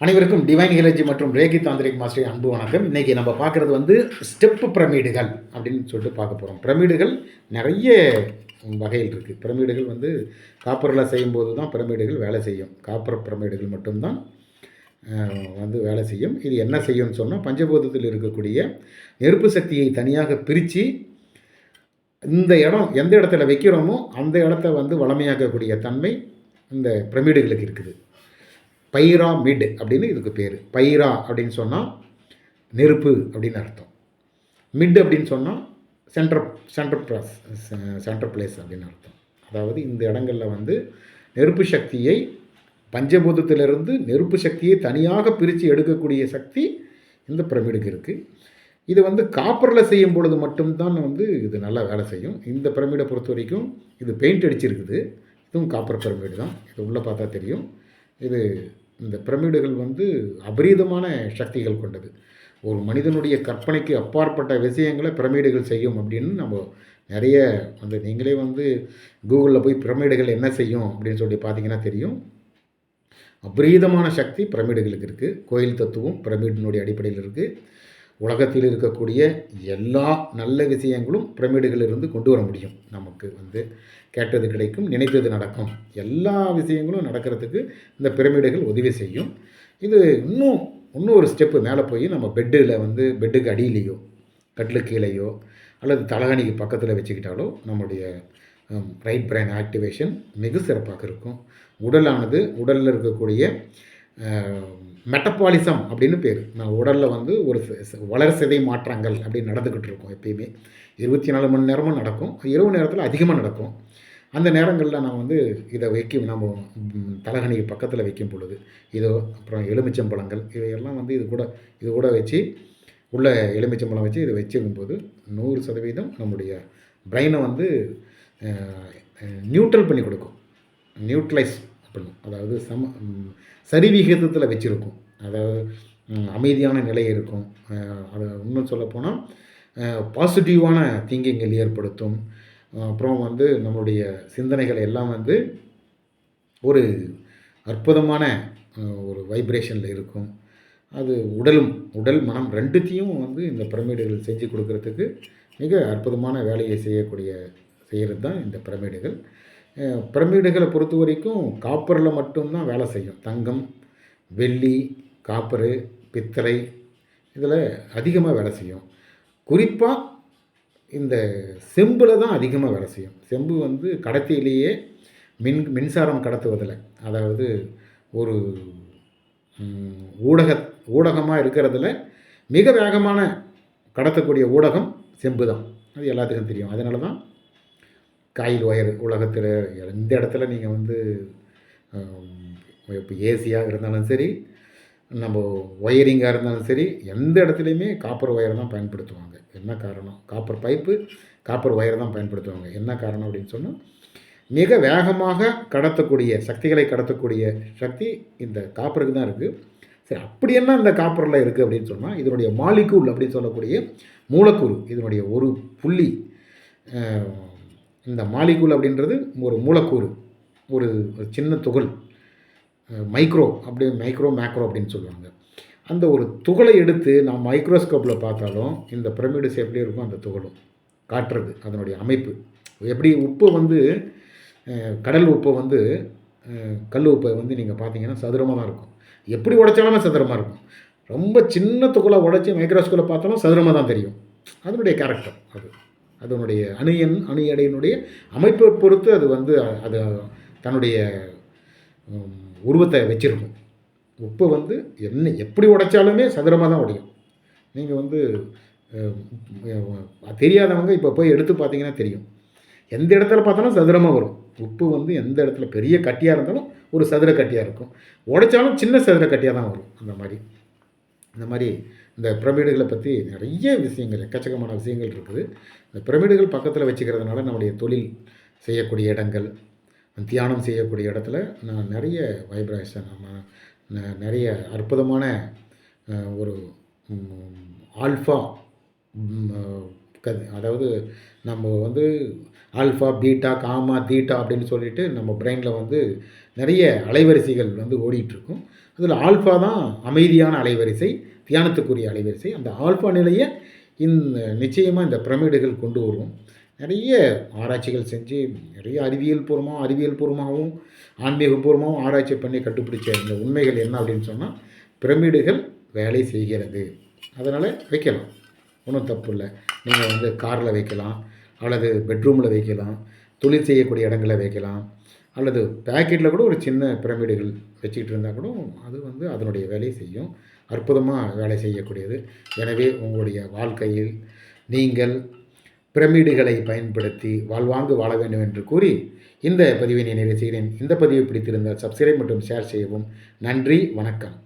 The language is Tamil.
அனைவருக்கும் டிவைன் ஹிலஜி மற்றும் ரேகி தாந்திரிக் மாஸ்டர் அன்பு வணக்கம். இன்றைக்கி நம்ம பார்க்குறது வந்து ஸ்டெப்பு பிரமிடுகள் அப்படின்னு சொல்லிட்டு பார்க்க போகிறோம் பிரமிடுகள் நிறைய வகையில் இருக்குது பிரமிடுகள் வந்து காப்பரில் செய்யும்போது தான் பிரமிடுகள் வேலை செய்யும். காப்பர் பிரமிடுகள் மட்டும்தான் வந்து வேலை செய்யும். இது என்ன செய்யும்னு சொன்னால் பஞ்சபூதத்தில் இருக்கக்கூடிய நெருப்பு சக்தியை தனியாக பிரித்து இந்த இடம் எந்த இடத்துல வைக்கிறோமோ அந்த இடத்த வந்து வளமையாக்கக்கூடிய தன்மை இந்த பிரமிடுகளுக்கு இருக்குது. பைரா மிட் அப்படின்னு இதுக்கு பேர். பைரா அப்படின்னு சொன்னால் நெருப்பு அப்படின்னு அர்த்தம். மிட் அப்படின்னு சொன்னால் centre centre plus centre place அப்படின்னு அர்த்தம். அதாவது இந்த இடங்களில் வந்து நெருப்பு சக்தியை பஞ்சபூதத்திலிருந்து நெருப்பு சக்தியை தனியாக பிரித்து எடுக்கக்கூடிய சக்தி இந்த பிரமிடுக்கு இருக்குது இது வந்து காப்பரில் செய்யும் பொழுது மட்டும்தான் வந்து இது நல்லா வேலை செய்யும். இந்த பிரமிடை பொறுத்த வரைக்கும் இது பெயிண்ட் அடிச்சிருக்குது. இதுவும் காப்பர் பிரமிடு தான். இது உள்ளே பார்த்தா தெரியும். இது இந்த பிரமிடுகள் வந்து அபரீதமான சக்திகள் கொண்டது. ஒரு மனிதனுடைய கற்பனைக்கு அப்பாற்பட்ட விஷயங்களை பிரமிடுகள் செய்யும் அப்படின்னு நம்ம நிறைய வந்து நீங்களே வந்து கூகுளில் போய் பிரமிடுகள் என்ன செய்யும் அப்படின்னு சொல்லி பார்த்தீங்கன்னா தெரியும். அபரீதமான சக்தி பிரமிடுகளுக்கு இருக்குது கோயில் தத்துவம் பிரமிடினுடைய அடிப்படையில் இருக்குது உலகத்தில் இருக்கக்கூடிய எல்லா நல்ல விஷயங்களும் பிரமிடுகளிலிருந்து கொண்டு வர முடியும். நமக்கு வந்து கேட்டது கிடைக்கும் நினைத்தது நடக்கும். எல்லா விஷயங்களும் நடக்கிறதுக்கு இந்த பிரமிடுகள் உதவி செய்யும். இது இன்னும் இன்னும் ஒரு ஸ்டெப்பு மேலே போய் நம்ம பெட்டில் வந்து பெட்டுக்கு அடியிலேயோ கட்டில் கீழேயோ அல்லது தலகணிக்கு பக்கத்தில் வச்சுக்கிட்டாலோ நம்முடைய ரைட் பிரைன் ஆக்டிவேஷன் மிக சிறப்பாக இருக்கும். உடலானது உடலில் இருக்கக்கூடிய மெட்டபாலிசம் அப்படின்னு பேர். நான் உடலில் வந்து ஒரு வளர் சிதை மாற்றங்கள் அப்படின்னு நடந்துக்கிட்டு இருக்கும் எப்பயுமே. இருபத்தி நாலு மணி நேரமும் நடக்கும். இரவு நேரத்தில் அதிகமாக நடக்கும். அந்த நேரங்களில் நான் வந்து இதை வைக்கும் நம்ம தலகணி பக்கத்தில் வைக்கும் பொழுது இதோ அப்புறம் எலுமிச்சம்பழங்கள் இவையெல்லாம் வந்து இது கூட இது கூட வச்சு உள்ள எலுமிச்சம்பழம் வச்சு இதை வச்சுக்கும்போது நூறு சதவீதம் நம்முடைய பிரெயினை வந்து நியூட்ரல் பண்ணி கொடுக்கும். நியூட்ரலைஸ் பண்ணும் அதாவது சம சரிவிகிதத்தில் வச்சுருக்கும். அதாவது அமைதியான நிலை இருக்கும். அது இன்னும் சொல்லப்போனால் பாசிட்டிவான திங்கிங்கள் ஏற்படுத்தும். அப்புறம் வந்து நம்மளுடைய சிந்தனைகள் எல்லாம் வந்து ஒரு அற்புதமான ஒரு வைப்ரேஷனில் இருக்கும். அது உடலும் உடல் மனம் ரெண்டுத்தையும் வந்து இந்த பிரமிடுகள் செஞ்சு கொடுக்கறதுக்கு மிக அற்புதமான வேலையை செய்யக்கூடிய செய்கிறது தான் இந்த பிரமிடுகள். பிரமிடுகளை பொறுத்த வரைக்கும் காப்பரில் மட்டும்தான் வேலை செய்யும். தங்கம் வெள்ளி காப்பரு பித்தளை இதில் அதிகமாக வேலை செய்யும். குறிப்பாக இந்த செம்பில் தான் அதிகமாக வேலை செய்யும். செம்பு வந்து கடத்தியிலேயே மின் மின்சாரம் கடத்துவதில் அதாவது ஒரு ஊடக ஊடகமாக இருக்கிறதுல மிக வேகமான கடத்தக்கூடிய ஊடகம் செம்பு தான். அது எல்லாத்துக்கும் தெரியும். அதனால தான் காயில் ஒயர் உலகத்தில் எந்த இடத்துல நீங்கள் வந்து இப்போ ஏசியாக இருந்தாலும் சரி நம்ம ஒயரிங்காக இருந்தாலும் சரி எந்த இடத்துலையுமே காப்பர் ஒயர் தான் பயன்படுத்துவாங்க. என்ன காரணம்? காப்பர் பைப்பு காப்பர் ஒயர் தான் பயன்படுத்துவாங்க. என்ன காரணம் அப்படின்னு சொன்னால் மிக வேகமாக கடத்தக்கூடிய சக்திகளை கடத்தக்கூடிய சக்தி இந்த காப்பருக்கு தான் இருக்குது சரி அப்படி என்ன இந்த காப்பரில் இருக்குது அப்படின்னு சொன்னால் இதனுடைய மாலிகூல் அப்படின்னு சொல்லக்கூடிய மூலக்கூறு இதனுடைய ஒரு புள்ளி இந்த மாலிகுல் அப்படின்றது ஒரு மூலக்கூறு ஒரு சின்ன துகள் மைக்ரோ அப்படி மைக்ரோ மேக்ரோ அப்படின்னு சொல்லுவாங்க. அந்த ஒரு துகளை எடுத்து நான் மைக்ரோஸ்கோப்பில் பார்த்தாலும் இந்த பிரமிடு எப்படி இருக்கும் அந்த துகளும் காட்டுறது அதனுடைய அமைப்பு. எப்படி உப்பு வந்து கடல் உப்பை வந்து கல் உப்பை வந்து நீங்கள் பார்த்தீங்கன்னா சதுரமாக தான் இருக்கும். எப்படி உடைச்சாலுமே சதுரமாக இருக்கும். ரொம்ப சின்ன துகளை உடைச்சி மைக்ரோஸ்கோப்பில் பார்த்தாலும் சதுரமாக தான் தெரியும். அதனுடைய கேரக்டர் அது. அதனுடைய அணியன் அணு எடையினுடைய அமைப்பை பொறுத்து அது வந்து அது தன்னுடைய உருவத்தை வச்சிருக்கும். உப்பு வந்து என்ன எப்படி உடைச்சாலுமே சதுரமாக தான் உடையும். நீங்கள் வந்து தெரியாதவங்க இப்போ போய் எடுத்து பார்த்தீங்கன்னா தெரியும். எந்த இடத்துல பார்த்தாலும் சதுரமாக வரும். உப்பு வந்து எந்த இடத்துல பெரிய கட்டியாக இருந்தாலும் ஒரு சதுர கட்டியாக இருக்கும். உடைச்சாலும் சின்ன சதுர கட்டியாக தான் வரும். அந்த மாதிரி. இந்த மாதிரி இந்த பிரமிடுகளை பற்றி நிறைய விஷயங்கள் எக்கச்சக்கமான விஷயங்கள் இருக்குது. இந்த பிரமிடுகள் பக்கத்தில் வச்சுக்கிறதுனால நம்முடைய தொழில் செய்யக்கூடிய இடங்கள் தியானம் செய்யக்கூடிய இடத்துல நான் நிறைய வைப்ரேஷன் நம்ம நிறைய அற்புதமான ஒரு ஆல்ஃபா கதி கது அதாவது நம்ம வந்து ஆல்ஃபா பீட்டா காமா தீட்டா அப்படின்னு சொல்லிட்டு நம்ம பிரெயினில் வந்து நிறைய அலைவரிசைகள் வந்து ஓடிட்டுருக்கும் அதில் ஆல்ஃபா தான் அமைதியான அலைவரிசை தியானத்துக்குரிய அலைவரிசை. அந்த ஆல்பா நிலையை இந்த நிச்சயமாக இந்த பிரமிடுகள் கொண்டு வரும். நிறைய ஆராய்ச்சிகள் செஞ்சு நிறைய அறிவியல் பூர்வமாக அறிவியல் பூர்வமாகவும் ஆன்மீகபூர்வமாகவும் ஆராய்ச்சி பண்ணி கண்டுபிடிச்ச இந்த உண்மைகள் என்ன அப்படின்னு சொன்னால் பிரமிடுகள் வேலை செய்கிறது. அதனால் வைக்கலாம். ஒன்றும் தப்பு இல்லை. நீங்கள் வந்து காரில் வைக்கலாம் அல்லது பெட்ரூமில் வைக்கலாம் தொழில் செய்யக்கூடிய இடங்களில் வைக்கலாம் அல்லது பேக்கெட்டில் கூட ஒரு சின்ன பிரமிடுகள் வச்சுக்கிட்டு இருந்தால் கூட அது வந்து அதனுடைய வேலையை செய்யும். அற்புதமாக வேலை செய்யக்கூடியது. எனவே உங்களுடைய வாழ்க்கையில் நீங்கள் பிரமிடுகளை பயன்படுத்தி வாழ்வாங்கு வாழ வேண்டும் என்று கூறி இந்த பதிவினை நிறைவு செய்கிறேன். இந்த பதிவு பிடித்திருந்தால் சப்ஸ்கிரைப் மற்றும் ஷேர் செய்யவும். நன்றி வணக்கம்.